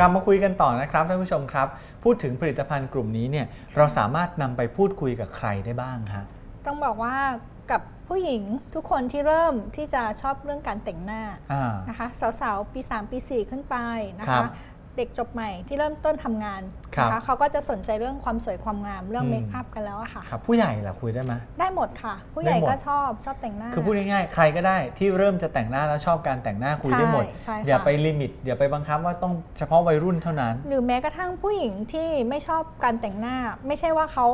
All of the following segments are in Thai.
กลับมาคุยกันต่อนะครับท่านผู้ชมครับ พูดถึงผลิตภัณฑ์กลุ่มนี้เนี่ยเราสามารถนำไปพูดคุยกับใครได้บ้างฮะ ต้องบอกว่ากับผู้หญิงทุกคนที่เริ่มที่จะชอบเรื่องการแต่งหน้าอ่า นะคะสาวๆ ปี 3 ปี 4 ขึ้นไปนะครัคะ บ เด็กจบใหม่ที่เริ่มต้นทำงานครับนะคะเขาก็จะสนใจเรื่องความสวยความงามเรื่องอืมเมคอัพกันแล้วอะค่ะครับผู้ใหญ่ล่ะคุยได้ไหมได้หมดค่ะ ผู้ใหญ่ได้หมดก็ชอบชอบแต่งหน้า คือพูดง่ายๆใครก็ได้ที่เริ่มจะแต่งหน้าแล้วชอบการแต่งหน้าคุยได้หมดใช่ใช่ค่ะอย่าไปลิมิตอย่าไปบังคับว่าต้องเฉพาะวัยรุ่นเท่านั้น หรือแม้กระทั่งผู้หญิงที่ไม่ชอบการแต่งหน้า ไม่ใช่ว่าเขา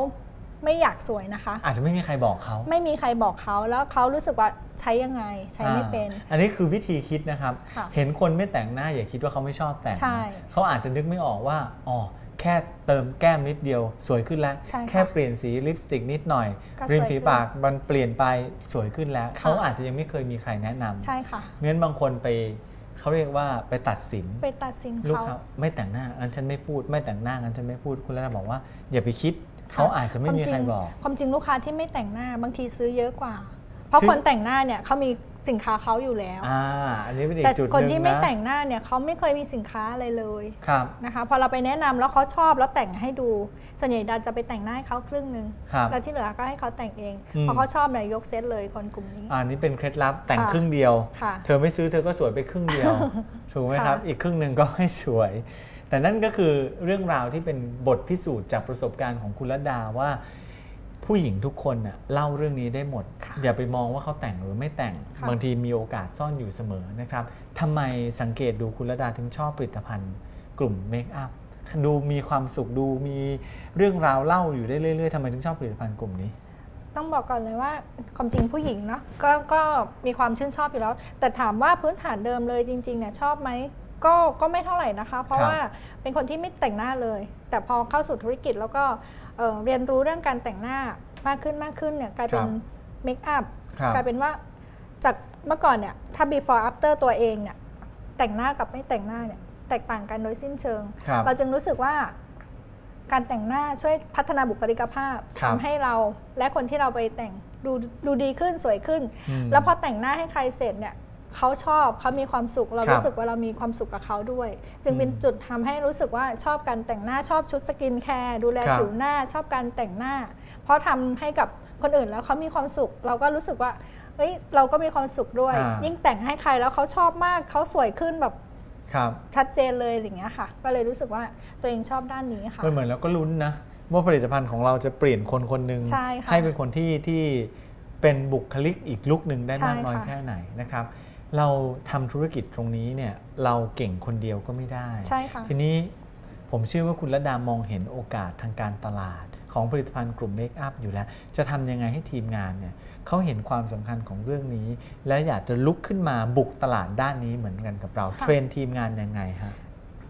ไม่อยากสวยนะคะ อาจจะไม่มีใครบอกเขา ไม่มีใครบอกเขาแล้วเขารู้สึกว่าใช้ยังไงใช้ไม่เป็นอ่าอันนี้คือวิธีคิดนะครับค่ะเห็นคนไม่แต่งหน้าอย่าคิดว่าเขาไม่ชอบแต่งนะใช่เขาอาจจะนึกไม่ออกว่าอ๋อแค่เติมแก้มนิดเดียวสวยขึ้นแล้วใช่ค่ะแค่เปลี่ยนสีลิปสติกนิดหน่อยก็สวยริมฝีปากมันเปลี่ยนไปสวยขึ้นแล้วค่ะเขาอาจจะยังไม่เคยมีใครแนะนำใช่ค่ะเงั้นบางคนไปเขาเรียกว่าไปตัดสินไปตัดสินลูกเขาเขาไม่แต่งหน้างั้นฉันไม่พูด ไม่แต่งหน้างั้นฉันไม่พูดคุณระดาบอกว่า อย่าไปคิด เขาอาจจะไม่มีใครบอก ความจริงลูกค้าที่ไม่แต่งหน้าบางทีซื้อเยอะกว่า เพราะซื้อคนแต่งหน้าเนี่ยเขามีสินค้าเขาอยู่แล้วอ่าอันนี้เป็นอีแต่กจุดหคนนึ่งที่ไม่นะแต่งหน้าเนี่ยเขาไม่เคยมีสินค้าอะไรเลยครับนะคะพอเราไปแนะนำแล้วเขาชอบแล้วแต่งให้ดูส่วนใหญ่ดันจะไปแต่งหน้าให้เขาครึ่งหนึ่งครับแล้วที่เหลือก็ให้เขาแต่งเองอืมเพราะเขาชอบเนี่ยยกเซตเลยคนกลุ่มนี้อันนี้เป็นเคล็ดลับแต่งค่ะครึ่งเดียวค่ะเธอไม่ซื้อเธอก็สวยไปครึ่งเดียวถูกไหมครับค่ะอีกครึ่งหนึ่งก็ไม่สวย แต่นั่นก็คือเรื่องราวที่เป็นบทพิสูจน์จากประสบการณ์ของคุณรัตดาว่า ผู้หญิงทุกคนน่ะเล่าเรื่องนี้ได้หมดค่ะอย่าไปมองว่าเขาแต่งหรือไม่แต่งค่ะบางทีมีโอกาสซ่อนอยู่เสมอนะครับทำไมสังเกตดูคุณรัตดาถึงชอบผลิตภัณฑ์ กลุ่มเมคอัพดูมีความสุขดูมีเรื่องราวเล่าอยู่ได้เรื่อยๆทำไมถึงชอบผลิตภัณฑ์กลุ่มนี้ ต้องบอกก่อนเลยว่าความจริงผู้หญิงเนาะก็ก็มีความชื่นชอบอยู่แล้ว แต่ถามว่าพื้นฐานเดิมเลยจริงๆเนี่ยชอบไหม ก็ก็ไม่เท่าไหร่นะคะ เพราะครับว่าเป็นคนที่ไม่แต่งหน้าเลย แต่พอเข้าสู่ธุรกิจแล้วก็เอ่อเรียนรู้เรื่องการแต่งหน้ามากขึ้นมากขึ้นเนี่ยกลายเป็นเมคอัพครับกลายเป็นว่าจากเมื่อก่อนเนี่ยถ้า before after ตัวเองเนี่ยแต่งหน้ากับไม่แต่งหน้าเนี่ยแตกต่างกันโดยสิ้นเชิงครับเราจึงรู้สึกว่าการแต่งหน้าช่วยพัฒนาบุคลิกภาพครับทำให้เราและคนที่เราไปแต่งดูดูดีขึ้นสวยขึ้นอืมแล้วพอแต่งหน้าให้ใครเสร็จเนี่ย เขาชอบเขามีความสุขเราครับรู้สึกว่าเรามีความสุขกับเขาด้วย จึงเป็นอืมจุดทำให้รู้สึกว่าชอบการแต่งหน้าชอบชุดสกินแคร์ดูแลครับผิวหน้าชอบการแต่งหน้า เพราะทำให้กับคนอื่นแล้วเขามีความสุข เราก็รู้สึกว่าเฮ้ยเราก็มีความสุขด้วยอ่ายิ่ยิ่งแต่งให้ใครแล้วเขาชอบมากเขาสวยขึ้นแบบครับชัดเจนเลยอย่างเงี้ยค่ะ ก็เลยรู้สึกว่าตัวเองชอบด้านนี้ค่ะมันเหมือนเราก็ลุ้นนะว่าผลิตภัณฑ์ของเราจะเปลี่ยนคนคนหนึ่งใช่ค่ะเป็นคนที่ที่เป็นบุคลิกอีกลุกหนึ่งได้มากใช่น้อยค่ะแค่ไหนนะครับ เราทำธุรกิจตรงนี้เนี่ยเราเก่งคนเดียวก็ไม่ได้ใช่ค่ะทีนี้ผมเชื่อว่าคุณระดามองเห็นโอกาสทางการตลาด ของผลิตภัณฑ์กลุ่มเมคอัพอยู่แล้ว จะทำยังไงให้ทีมงานเนี่ยเขาเห็นความสำคัญของเรื่องนี้ และอยากจะลุกขึ้นมาบุกตลาดด้านนี้เหมือนกันกับเราค่ะเทรนทีมงานยังไงฮะ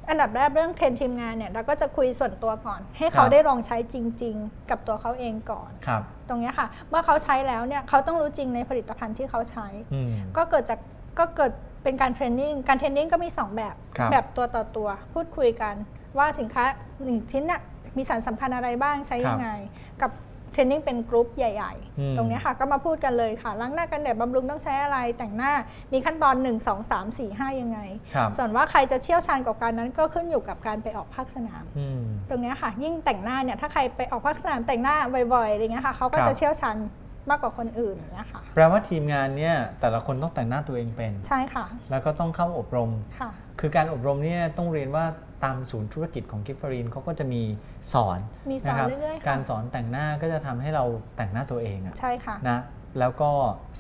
อันดับแรกเรื่องเทรนทีมงานเนี่ยเราก็จะคุยส่วนตัวก่อน ให้เขาครับได้ลองใช้จริง ๆ กับตัวเขาเองก่อนครับตรงเนี้ยค่ะ เมื่อเขาใช้แล้วเนี่ยเขาต้องรู้จริงในผลิตภัณฑ์ที่เขาใช้อืมก็เกิดจาก ก็เกิดเป็นการเทรนนิ่ง การเทรนนิ่งก็มี 2 แบบ ครับแบบตัวต่อตัว พูดคุยกัน ว่าสินค้าหนึ่งชิ้นน่ะมีสารสำคัญอะไรบ้างใช้ยังไง กับเทรนนิ่งเป็นกรุ๊ปใหญ่ อืม ๆ ตรงเนี้ยค่ะก็มาพูดกันเลยค่ะล้างหน้ากันแดดบำรุงต้องใช้อะไร แต่งหน้ามีขั้นตอน 1 2 3 4 5 ยังไง ครับส่วนว่าใครจะเชี่ยวชาญกว่ากันนั้นก็ขึ้นอยู่กับการไปออกภาคสนาม อืม ตรงเนี้ยค่ะยิ่งแต่งหน้าเนี่ยถ้าใครไปออกภาคสนามแต่งหน้าบ่อยๆอะไรเงี้ยค่ะเขาก็ครับจะเชี่ยวชาญ มากกว่าคนอื่นอย่างเงี้ยค่ะ แปลว่าทีมงานเนี่ยแต่ละคนต้องแต่งหน้าตัวเองเป็น ใช่ค่ะ แล้วก็ต้องเข้าอบรม ค่ะ คือการอบรมเนี่ยต้องเรียนว่าตามศูนย์ธุรกิจของกิฟฟรีนเขาก็จะมีสอนมีสอนนะครับเรื่อยๆค่ะ การสอนแต่งหน้าก็จะทำให้เราแต่งหน้าตัวเองอะใช่ค่ะ นะแล้วก็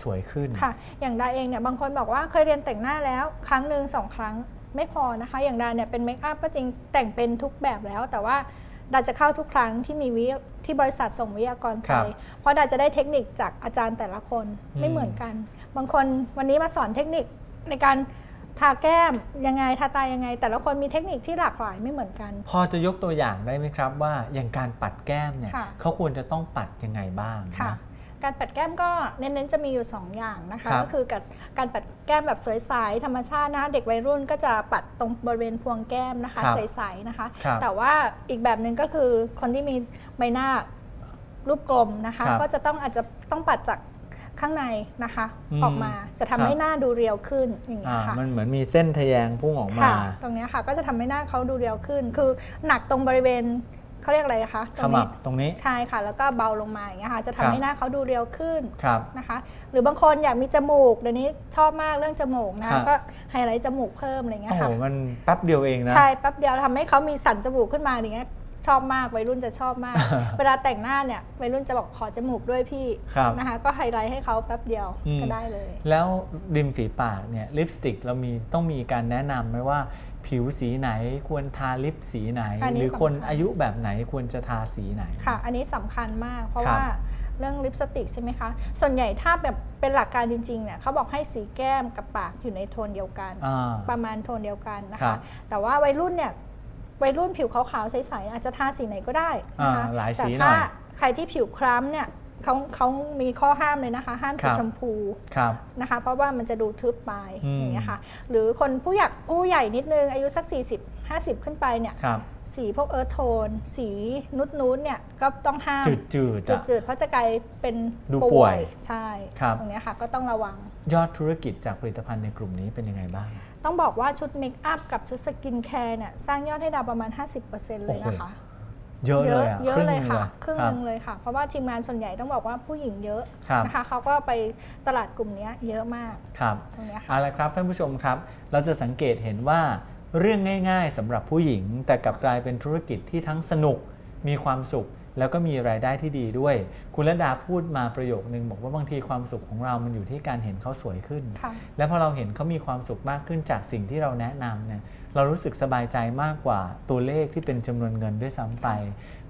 สวยขึ้น ค่ะ อย่างดาเองเนี่ยบางคนบอกว่าเคยเรียนแต่งหน้าแล้วครั้งหนึ่งสองครั้งไม่พอนะคะ อย่างดาเนี่ยเป็นเมคอัพก็จริงแต่งเป็นทุกแบบแล้ว แต่ว่า ดาจะเข้าทุกครั้งที่มีวิที่บริษัทส่งวิทยากรคไปรับเพราะดาจะได้เทคนิคจากอาจารย์แต่ละคนอืมไม่เหมือนกัน บางคนวันนี้มาสอนเทคนิคในการทาแก้มยังไงทาตายังไง แต่ละคนมีเทคนิคที่หลากหลายไม่เหมือนกัน พอจะยกตัวอย่างได้ไหมครับว่าอย่างการปัดแก้มเนี่ยค่ะเขาควรจะต้องปัดยังไงบ้างค่ะนะ การปัดแก้มก็เน้นๆจะมีอยู่ 2 อย่างนะคะครับก็คือการการปัดแก้มแบบสวยใสธรรมชาตินะคะเด็กวัยรุ่นก็จะปัดตรงบริเวณพวงแก้มนะคะครับใสๆนะคะครับแต่ว่าอีกแบบหนึ่งก็คือคนที่มีใบหน้ารูปกลมนะคะครับก็จะต้องอาจจะต้องปัดจากข้างในนะคะอืมออกมาจะทำครับให้หน้าดูเรียวขึ้นอย่างเงี้อ่ายค่ะมันเหมือนมีเส้นทะแยงพุ่งออกมาค่ะตรงเนี้ยค่ะก็จะทำให้หน้าเขาดูเรียวขึ้น คือหนักตรงบริเวณ เขาเรียกอะไรคะตขรงมันี้บตรงนี้ใช่ค่ะ แล้วก็เบาลงมาอย่างเงี้ยค่ะจะครัทำบให้หน้าเขาดูเรียวขึ้นครับนะคะ หรือบางคนอยากมีจมูกเดี๋ยวนี้ชอบมากเรื่องจมูกครันะบก็ไฮไลท์จมูกเพิ่มอะไรเงี้โอ้ยโหค่ะมันแป๊บเดียวเองนะใช่แป๊บเดียวทำให้เขามีสันจมูกขึ้นมาอย่างเงี้ยชอบมากวัยรุ่นจะชอบมาก เวลาแต่งหน้าเนี่ยวัยรุ่นจะบอกขอจมูกด้วยพี่ครับนะคะก็ไฮไลท์ให้เขาแป๊บเดียวอืมก็ได้เลย แล้วริมฝีปากเนี่ยลิปสติกเรามีต้องมีการแนะนำไหมว่า ผิวสีไหนควรทาลิปสีไหน อันนี้หรือคนสำคัญ อายุแบบไหนควรจะทาสีไหน ค่ะ อันนี้สำคัญมาก เพราะครับว่าเรื่องลิปสติกใช่ไหมคะ ส่วนใหญ่ถ้าแบบเป็นหลักการจริงๆเนี่ยเขาบอกให้สีแก้มกับปากอยู่ในโทนเดียวกัน อ่าประมาณโทนเดียวกันนะครัคะ บแต่ว่าวัยรุ่นเนี่ยวัยรุ่นผิวขาวๆใสๆอาจจะทาสีไหนก็ได้นะคะอ่าหลายแต่สีหน่ถ้าอย ใครที่ผิวคล้ำเนี่ย เขาเขามีข้อห้ามเลยนะคะ ห้ามครัสีบชมพูครับนะคะ เพราะว่ามันจะดูทึบไปอืมอย่างเงี้ยค่ะหรือคนผู้ใหญ่ผู้ใหญ่นิดนึง อายุสัก 40 50 ขึ้นไปเนี่ยครับสีพวกเอิร์ธโทน สีนุดนูดเนี่ยก็ต้องห้ามจืดจืดๆอะจืดๆเพราะจะกลายเป็นดูป่วย ใช่ครับตรงเนี้ยค่ะก็ต้องระวัง ยอดธุรกิจจากผลิตภัณฑ์ในกลุ่มนี้เป็นยังไงบ้าง ต้องบอกว่าชุดเมคอัพกับชุดสกินแคร์เนี่ยสร้างยอดให้ดาวประมาณ 50%เลยนะคะ เยอะเลยอะเยอะครึ่งเลหยนึ่งค่ะเลยครึ่งคหรับนึ่งเลยค่ะ เพราะว่าทีมงานส่วนใหญ่ต้องบอกว่าผู้หญิงเยอะครับนะคะเขาก็ไปตลาดกลุ่มเนี้ยเยอะมากครับตรงเนี้ยค่ะเอาละครับท่านผู้ชมครับ เราจะสังเกตเห็นว่าเรื่องง่าย ๆสำหรับผู้หญิง แต่กลับกลายเป็นธุรกิจที่ทั้งสนุกมีความสุข แล้วก็มีรายได้ที่ดีด้วย คุณระดาพูดมาประโยคนึงบอกว่าบางทีความสุขของเรามันอยู่ที่การเห็นเขาสวยขึ้นค่ะและพอเราเห็นเขามีความสุขมากขึ้นจากสิ่งที่เราแนะนำเนี่ยเรารู้สึกสบายใจมากกว่าตัวเลขที่เป็นจำนวนเงินด้วยซ้ำไป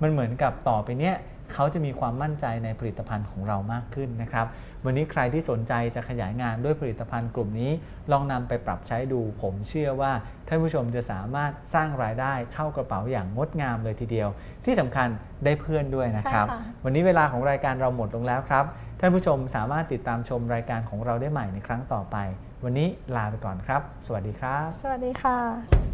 มันเหมือนกับต่อไปเนี้ย เขาจะมีความมั่นใจในผลิตภัณฑ์ของเรามากขึ้นนะครับ วันนี้ใครที่สนใจจะขยายงานด้วยผลิตภัณฑ์กลุ่มนี้ ลองนำไปปรับใช้ดู ผมเชื่อว่าท่านผู้ชมจะสามารถสร้างรายได้เข้ากระเป๋าอย่างงดงามเลยทีเดียว ที่สำคัญได้เพื่อนด้วยนะครับใช่ค่ะวันนี้เวลาของรายการเราหมดลงแล้วครับ ท่านผู้ชมสามารถติดตามชมรายการของเราได้ใหม่ในครั้งต่อไป วันนี้ลาไปก่อนครับ สวัสดีครับ สวัสดีค่ะ